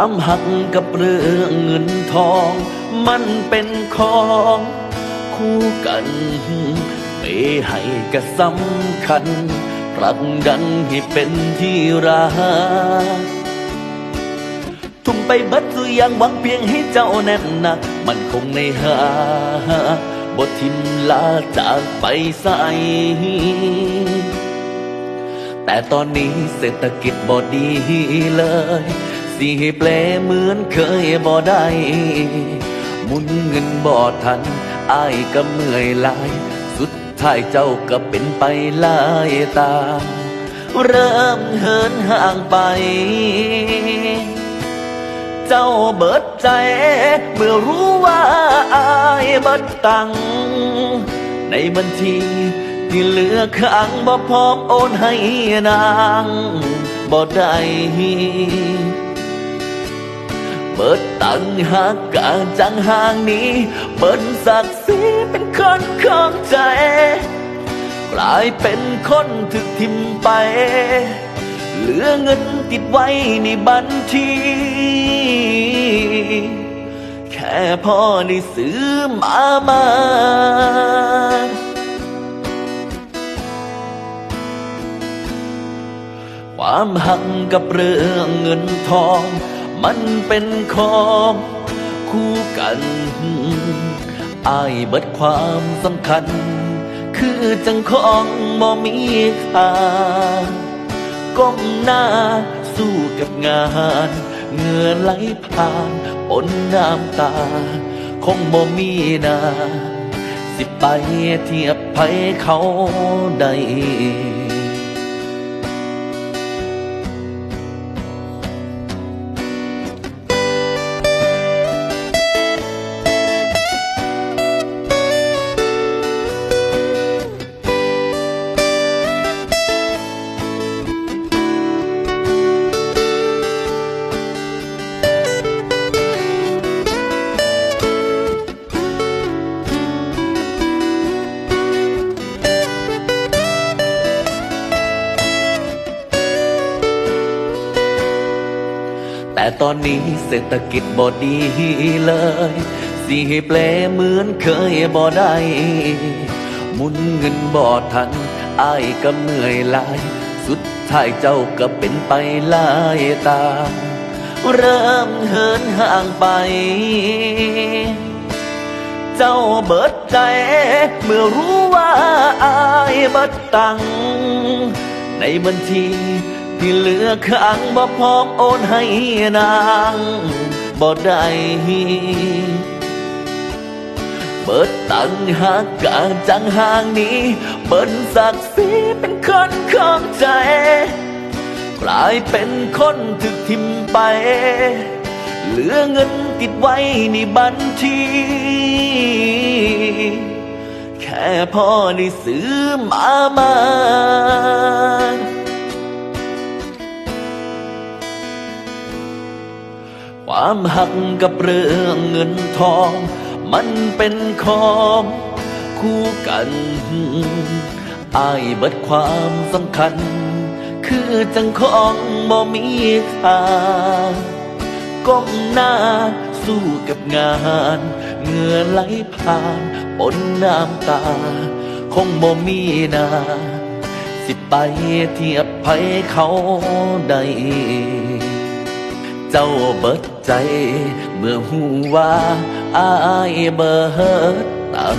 ความหักกับเรื่องเงินทอง มันเป็นของคู่กันไปให้ก็สำคัญผลักดันให้เป็นที่รักทุ่มไปบิดสุอยางหวังเพียงให้เจ้าแน่นหนัก มันคงในหาบททิมลาจากไปใสแต่ตอนนี้เศรษฐกิจบ่ดีเลย สิให้แปลเหมือนเคยบ่ได้มุนเงินบ่ทันอายก็เมื่อยหลาย สุดท้ายเจ้าก็เป็นไปลายตา เริ่มเหินห่างไป เจ้าเบิดใจ เมื่อรู้ว่าอายบิดตัง ในบัญชีที่เหลือค้างบ่พร้อมโอนให้นางบ่ได้ เบิดตังหากกาจังห่างนี้ เบิดศักดิ์ศรีเป็นคนของใจ กลายเป็นคนถึกทิมไป เหลือเงินติดไว้ในบัญชี แค่พ่อได้ซื้อมามาความหักกับเรื่องเงินทอง มันเป็นของคู่กันอายเบิดความสำคัญ คือจังของบ่มีค่าก้มหน้าสู้กับงานเหงื่อไหลผ่านปนน้ำตา คงบ่มีนา สิไปเทียบไผเขาได้ ต่ตอนนี้เศรษฐกิจบ่ดีเลยสิให้แปลเหมือนเคยบ่ได้มุนเงินบ่ทันอายก็เมื่อยลาย สุดท้ายเจ้าก็เป็นไปลายตา เริ่มเหินห่างไป เจ้าเบิดใจ เมื่อรู้ว่าอายบิดตัง ในบัญชี ที่เหลือค้างบ่พร้อมโอนให้นางบ่ได้เปิดตังหากกาจังห่างนี้ เบิ้นศักดิ์ศรีเป็นคนของใจ กลายเป็นคนถึกทิมไป เหลือเงินติดไว้ในบัญชีแค่พ่อได้ซื้อมาม ความหักกับเรื่องเงินทอง มันเป็นของคู่กันอายเบิดความสำคัญ คือจังของบ่มีค่าก้มหน้าสู้กับงานเหงื่อไหลผ่านปนน้ำตา คงบ่มีนาสิไปเทียบไผเขาได้ เจ้าเบิดใจ เมื่อหูว่าอายเบิดตัง